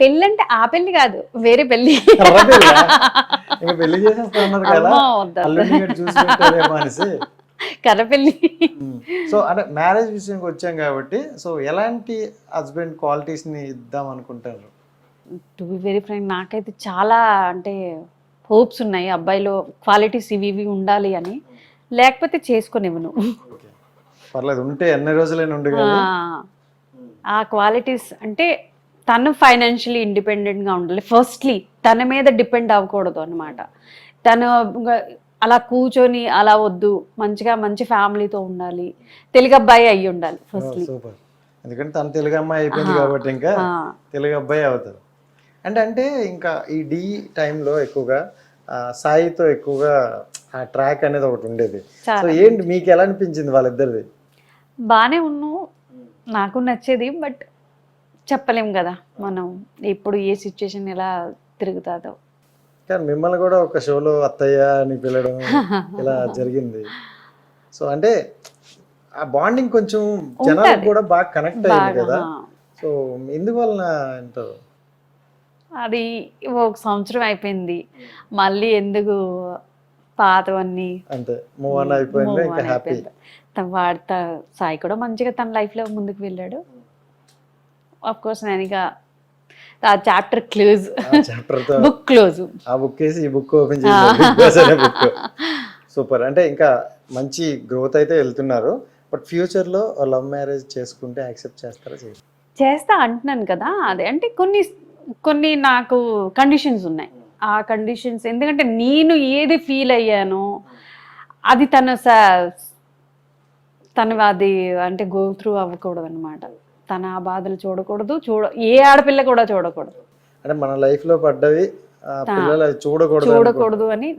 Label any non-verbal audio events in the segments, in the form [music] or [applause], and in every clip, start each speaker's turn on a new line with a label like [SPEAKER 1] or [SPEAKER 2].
[SPEAKER 1] పెళ్ళి అంటే ఆ పెళ్ళి కాదు వేరే
[SPEAKER 2] పెళ్ళి పెళ్ళి చేసేస్తా ఉన్నారు కదా. చూసి
[SPEAKER 1] కర్ర పెళ్ళి
[SPEAKER 2] సో అంటే మ్యారేజ్ విషయంకి వచ్చాం కాబట్టి సో ఎలాంటి హస్బెండ్ క్వాలిటీస్ని ఇద్దాం అనుకుంటారు?
[SPEAKER 1] టు బి వెరీ ఫ్రెండ్ నాకైతే చాలా అంటే హోప్స్ ఉన్నాయి అబ్బాయిలో క్వాలిటీస్ ఇవి ఇవి ఉండాలి అని. లేకపోతే చేసుకునేవను
[SPEAKER 2] ఓకే. పర్లేదు ఉంటే ఎన్ని రోజులైనా
[SPEAKER 1] ఆ క్వాలిటీస్ అంటే తను ఫైనాన్షియలీ ఇండిపెండెంట్గా ఉండాలి. ఫస్ట్లీ తన మీద డిపెండ్ అవ్వకూడదు అనమాట తను అలా కూర్చొని అలా వద్దు మంచిగా మంచి ఫ్యామిలీతో ఉండాలి తెలుగు అబ్బాయి అయ్యి ఉండాలి ఫస్ట్లీ
[SPEAKER 2] సూపర్ ఎందుకంటే తను తెలుగు అమ్మాయి అయిపోయింది కాబట్టి ఇంకా తెలుగు అబ్బాయి అవుతారు. అంటే అంటే ఇంకా ఈ డి టైంలో ఎక్కువగా సాయితో ఎక్కువగా ఆ ట్రాక్ అనేది ఒకటి ఉండేది. సో
[SPEAKER 1] చాలా.
[SPEAKER 2] ఏంటి మీకు ఎలా అనిపించింది వాళ్ళిద్దరిది?
[SPEAKER 1] బాగానే ఉన్నావు నాకు నచ్చేది బట్ చెప్పలేం కదా మనం ఎప్పుడు ఏ సిచ్యుయేషన్ ఎలా తిరుగుతుందో.
[SPEAKER 2] కానీ మిమ్మల్ని కూడా ఒక షోలో అత్తయ్య అని పిలవడం [laughs] ఇలా జరిగింది. సో అంటే ఆ బాండింగ్ కొంచెం జనాలకు. కూడా బాగా కనెక్ట్
[SPEAKER 1] బాగా
[SPEAKER 2] కదా. సో ఎందువలన అంటారు
[SPEAKER 1] అది ఒక సంవత్సరం అయిపోయింది. మళ్ళీ ఎందుకు పాతవన్నీ
[SPEAKER 2] అంతే మూవ్ ఆన్ అయిపోయింది? ఇంకా హ్యాపీ
[SPEAKER 1] అయిపోయింది. తన వాడు త- సాయి కూడా మంచిగా తన లైఫ్లో ముందుకు వెళ్ళాడు. ఆఫ్ కోర్స్ నేను ఇక ఆ చాప్టర్ క్లోజ్ బుక్ క్లోజ్
[SPEAKER 2] ఆ బుక్ వేసి ఈ బుక్ ఓపెన్ చేసి బుక్ సూపర్ అంటే ఇంకా మంచి గ్రోత్ అయితే వెళ్తున్నారు. బట్ ఫ్యూచర్లో లవ్ మ్యారేజ్ చేసుకుంటే యాక్సెప్ట్ చేస్తారా
[SPEAKER 1] చేస్తా అంటున్నాను కదా. అదే అంటే కొన్ని కొన్ని నాకు కండిషన్స్ ఉన్నాయి. ఆ కండిషన్స్ ఎందుకంటే నేను ఏది ఫీల్ అయ్యానో అది తన స- తను అది అంటే గో త్రూ అవ్వకూడదు అనమాట తన ఆ బాధలు చూడకూడదు చూడ ఏ ఆడపిల్ల కూడా చూడకూడదు.
[SPEAKER 2] అంటే మన లైఫ్లో పడ్డవి చూడకూడదు
[SPEAKER 1] చూడకూడదు అని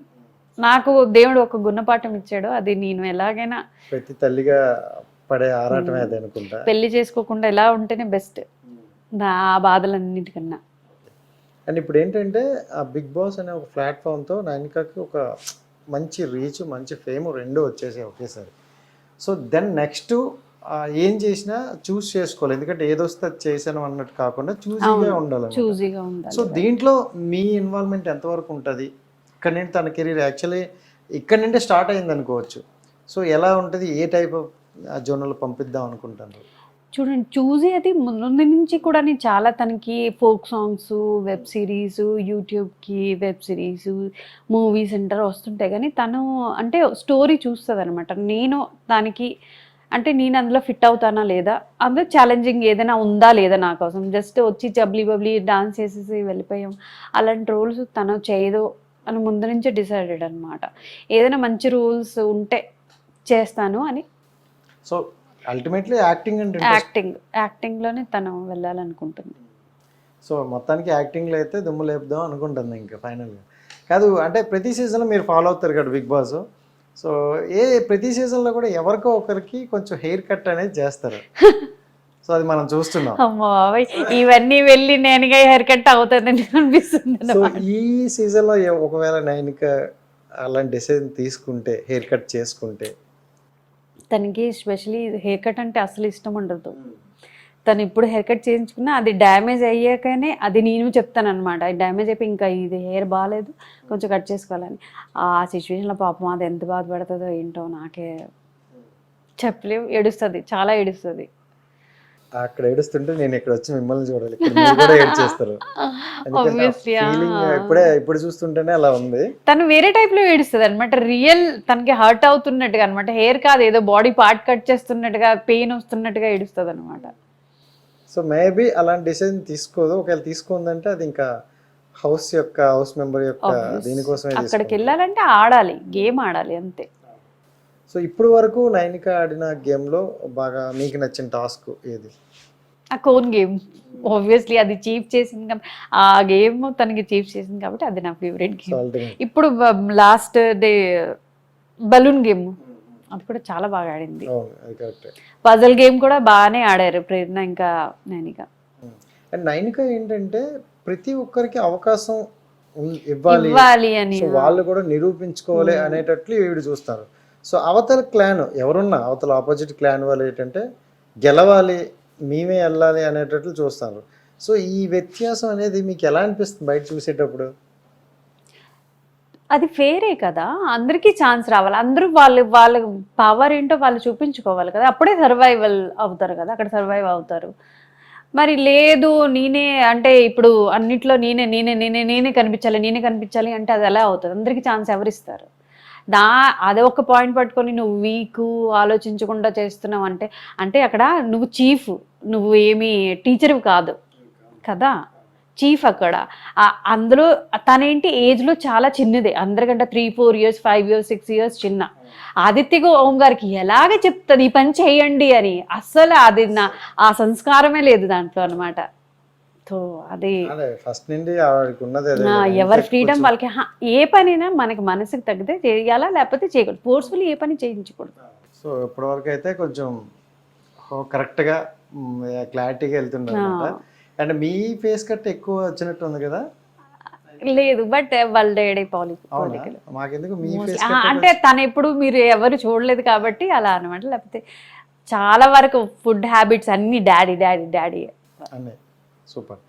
[SPEAKER 1] నాకు దేవుడు ఒక గుణపాఠం ఇచ్చాడు అది నేను ఎలాగైనా
[SPEAKER 2] ప్రతి తల్లిగా పడే ఆరాటమే అది అనుకుంటా.
[SPEAKER 1] పెళ్ళి చేసుకోకుండా ఎలా ఉంటేనే బెస్ట్ నా ఆ బాధలన్నిటికన్నా.
[SPEAKER 2] అండ్ ఇప్పుడు ఏంటంటే ఆ బిగ్ బాస్ అనే ఒక ప్లాట్ఫామ్తో నైనికాకి ఒక మంచి రీచ్ మంచి ఫేమ్ రెండు వచ్చేసాయి ఒకేసారి. సో దెన్ నెక్స్ట్ ఏం చేసినా చూస్ చేసుకోవాలి. ఎందుకంటే ఏదొస్తే అది చేశాను అన్నట్టు కాకుండా చూసీగా. ఉండాలి
[SPEAKER 1] చూజీగా
[SPEAKER 2] సో
[SPEAKER 1] ఉండాలి
[SPEAKER 2] దీంట్లో మీ ఇన్వాల్వ్మెంట్ ఎంతవరకు ఉంటుంది? ఇక్కడ నుండి తన కెరీర్ యాక్చువల్లీ ఇక్కడ నుండే స్టార్ట్ అయింది అనుకోవచ్చు. సో ఎలా ఉంటుంది? ఏ టైప్ ఆఫ్ జోనల్ పంపిద్దాం అనుకుంటాను
[SPEAKER 1] చూడండి చూసి అది ముందు నుంచి కూడా నేను చాలా తనకి ఫోక్ సాంగ్స్ వెబ్ సిరీస్ యూట్యూబ్కి వెబ్ సిరీస్ మూవీ సెంటర్ వస్తుంటాయి. కానీ తను అంటే స్టోరీ చూస్తుంది అనమాట నేను దానికి అంటే నేను అందులో ఫిట్ అవుతానా లేదా? అందులో ఛాలెంజింగ్ ఏదైనా ఉందా లేదా నా కోసం? జస్ట్ వచ్చి జబ్లీ బబ్లీ డాన్స్ చేసేసి వెళ్ళిపోయాం. అలాంటి రోల్స్ తను చేయదు అని ముందు నుంచే డిసైడెడ్ అనమాట ఏదైనా మంచి రూల్స్ ఉంటే చేస్తాను అని.
[SPEAKER 2] సో అల్టిమేట్లీ యాక్టింగ్ అంటే
[SPEAKER 1] యాక్టింగ్ యాక్టింగ్లోనే తను వెళ్ళాలనుకుంటుంది.
[SPEAKER 2] సో మొత్తానికి యాక్టింగ్లో అయితే దుమ్ము లేపుదాం అనుకుంటుంది ఇంకా ఫైనల్గా కాదు అంటే ప్రతి సీజన్లో మీరు ఫాలో అవుతారు కదా బిగ్ బాస్? సో ఏ ప్రతి సీజన్లో కూడా ఎవరికో ఒకరికి కొంచెం హెయిర్ కట్ అనేది చేస్తారు. [laughs] సో అది మనం చూస్తున్నాం.
[SPEAKER 1] అమ్మో ఇవన్నీ వెళ్ళి నేనుగా హెయిర్ కట్ అవుతుందని అనిపిస్తుంది
[SPEAKER 2] సో. ఈ సీజన్లో ఒకవేళ నైనిక అలాంటి డిసిజన్ తీసుకుంటే హెయిర్ కట్ చేసుకుంటే?
[SPEAKER 1] తనకి స్పెషలీ హెయిర్ కట్ అంటే అసలు ఇష్టం ఉండదు. తను ఇప్పుడు హెయిర్ కట్ చేయించుకున్నా అది డ్యామేజ్ అయ్యాకనే అది నేను చెప్తాను అనమాట డ్యామేజ్ అయిపోయి ఇంకా ఇది హెయిర్ బాగాలేదు కొంచెం కట్ చేసుకోవాలని. ఆ సిచ్యువేషన్లో పాపం అది ఎంత బాధపడుతుందో ఏంటో నాకే చెప్పలేవు ఏడుస్తుంది చాలా ఏడుస్తుంది.
[SPEAKER 2] అక్కడ ఏడుస్తుంటే నేను ఇక్కడ వచ్చి మిమ్మల్ని చూడాలి. కూడా ఏడ్చేస్తారు ఇప్పుడే ఇప్పుడు చూస్తుంటేనే అలా ఉంది.
[SPEAKER 1] తను వేరే టైప్లో ఏడుస్తుంది అనమాట రియల్ తనకి హర్ట్ అవుతున్నట్టుగా అనమాట హెయిర్ కాదు ఏదో బాడీ పార్ట్ కట్ చేస్తున్నట్టుగా పెయిన్ వస్తున్నట్టుగా ఏడుస్తుంది అనమాట
[SPEAKER 2] సో మేబీ అలాంటి డిసిజన్ తీసుకోదు. ఒకవేళ తీసుకుందంటే అది ఇంకా హౌస్ యొక్క హౌస్ మెంబర్ యొక్క దీనికోసమే
[SPEAKER 1] అక్కడికి. వెళ్ళాలంటే ఆడాలి గేమ్ ఆడాలి అంతే.
[SPEAKER 2] సో ఇప్పుడు వరకు నైనిక ఆడిన గేమ్లో బాగా మీకు నచ్చిన టాస్క్ ఏది?
[SPEAKER 1] ఆ కోన్ గేమ్. ఆబ్వియస్లీ అది చీఫ్ చేసింది కాబట్టి ఆ గేమ్ తనకి చీఫ్ చేసింది కాబట్టి అది నా ఫేవరెట్ గేమ్. ఇప్పుడు లాస్ట్ డే బలూన్ గేమ్. అది కూడా చాలా బాగా ఆడింది. పజల్ గేమ్ కూడా బాగానే ఆడారు. ప్రేరణ ఇంకా నేనిక.
[SPEAKER 2] అండ్ నైనిక ఏంటంటే ప్రతి ఒక్కరికి అవకాశం ఇవ్వాలి.
[SPEAKER 1] అని
[SPEAKER 2] వాళ్ళు కూడా నిరూపించుకోవాలి అనేటట్లు వీడు చూస్తారు. సో అవతల క్లాన్ ఎవరున్నా అవతల ఆపోజిట్ క్లాన్ వాళ్ళు ఏంటంటే గెలవాలి మేమే వెళ్ళాలి అనేటట్లు చూస్తారు. సో ఈ వ్యత్యాసం అనేది మీకు ఎలా అనిపిస్తుంది బయట చూసేటప్పుడు?
[SPEAKER 1] అది ఫేరే కదా? అందరికీ ఛాన్స్ రావాలి. అందరూ వాళ్ళు వాళ్ళ పవర్ ఏంటో వాళ్ళు చూపించుకోవాలి కదా? అప్పుడే సర్వైవల్ అవుతారు కదా? అక్కడ సర్వైవ్ అవుతారు. మరి లేదు నేనే అంటే ఇప్పుడు అన్నిట్లో నేనే నేనే నేనే నేనే కనిపించాలి నేనే కనిపించాలి అంటే అది ఎలా అవుతుంది? అందరికీ ఛాన్స్ ఎవరిస్తారు దా అదే ఒక పాయింట్ పట్టుకొని నువ్వు వీక్ ఆలోచించకుండా చేస్తున్నావు అంటే అంటే అక్కడ నువ్వు చీఫ్ నువ్వు ఏమి టీచర్ కాదు. కదా? చీఫ్ అక్కడ. అందులో తనేంటి ఏజ్లో చాలా చిన్నదే. అందరికంటే three four years five years six years చిన్న. ఆదిత్యకు ఓం గారికి ఎలాగ చెప్తుంది ఈ పని చేయండి అని. అస్సలు అది నా ఆ సంస్కారమే లేదు దాంట్లో అనమాట సో అది.
[SPEAKER 2] అదే ఫస్ట్ నుండి.
[SPEAKER 1] ఎవరి ఫ్రీడమ్ వాళ్ళకి ఏ పనైనా మనకి మనసుకు తగ్గితే చేయాలా లేకపోతే చేయకూడదు. ఫోర్స్ఫుల్ ఏ పని చేయించకూడదు.
[SPEAKER 2] సో ఇప్పటివరకు అయితే కొంచెం కరెక్ట్గా క్లారిటీగా వెళ్తుండే అండ్ మీ ఫేస్ కట్ ఎక్కువ వచ్చినట్టు ఉంది కదా?
[SPEAKER 1] లేదు బట్ వాళ్ళ డాడీ పాలి
[SPEAKER 2] అవునా?
[SPEAKER 1] పాలికల్.
[SPEAKER 2] మాకెందుకు? మీ
[SPEAKER 1] Mostly-
[SPEAKER 2] ఫేస్
[SPEAKER 1] ఆ, అంటే తను ఎప్పుడు మీరు ఎవరు చూడలేదు కాబట్టి అలా అనమాట. లేకపోతే చాలా వరకు ఫుడ్ హ్యాబిట్స్ అన్ని డాడీ డాడీ డాడీ.
[SPEAKER 2] సూపర్.